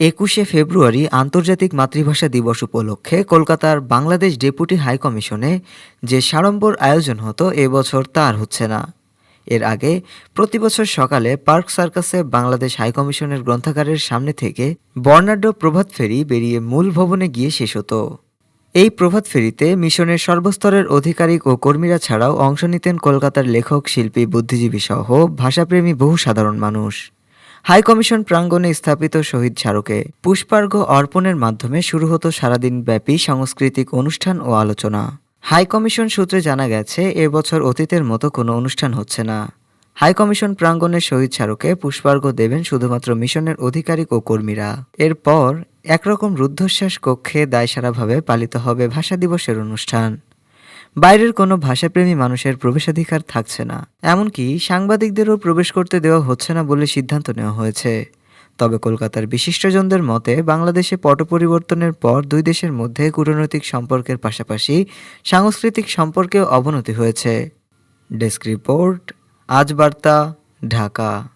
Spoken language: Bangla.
একুশে ফেব্রুয়ারি আন্তর্জাতিক মাতৃভাষা দিবস উপলক্ষে কলকাতার বাংলাদেশ ডেপুটি হাইকমিশনে যে সাড়ম্বর আয়োজন হতো এবছর তা আর হচ্ছে না। এর আগে প্রতিবছর সকালে পার্ক সার্কাসে বাংলাদেশ হাইকমিশনের গ্রন্থাগারের সামনে থেকে বর্ণাঢ্য প্রভাত ফেরি বেরিয়ে মূল ভবনে গিয়ে শেষ হতো। এই প্রভাত ফেরিতে মিশনের সর্বস্তরের আধিকারিক ও কর্মীরা ছাড়াও অংশ নিতেন কলকাতার লেখক, শিল্পী বুদ্ধিজীবী সহ ভাষাপ্রেমী বহু সাধারণ মানুষ। হাই কমিশন প্রাঙ্গণে স্থাপিত শহীদ স্মারকে পুষ্পার্ঘ্য অর্পণের মাধ্যমে শুরু হতো সারাদিন ব্যাপী সাংস্কৃতিক অনুষ্ঠান ও আলোচনা। হাই কমিশন সূত্রে জানা গেছে এবছর অতীতের মতো কোনো অনুষ্ঠান হচ্ছে না। হাই কমিশন প্রাঙ্গণের শহীদ স্মারকে পুষ্পার্ঘ্য দেবেন শুধুমাত্র মিশনের আধিকারিক ও কর্মীরা। এরপর একরকম রুদ্ধশ্বাস কক্ষে দায়সারাভাবে পালিত হবে ভাষা দিবসের অনুষ্ঠান। বাইরের কোনো ভাষাপ্রেমী মানুষের প্রবেশাধিকার থাকছে না। এমনকি সাংবাদিকদেরও প্রবেশ করতে দেওয়া হচ্ছে না বলে সিদ্ধান্ত নেওয়া হয়েছে। তবে কলকাতার বিশিষ্টজনদের মতে, বাংলাদেশে পট পরিবর্তনের পর দুই দেশের মধ্যে কূটনৈতিক সম্পর্কের পাশাপাশি সাংস্কৃতিক সম্পর্কেও অবনতি হয়েছে। ডেস্ক রিপোর্ট, আজ বার্তা, ঢাকা।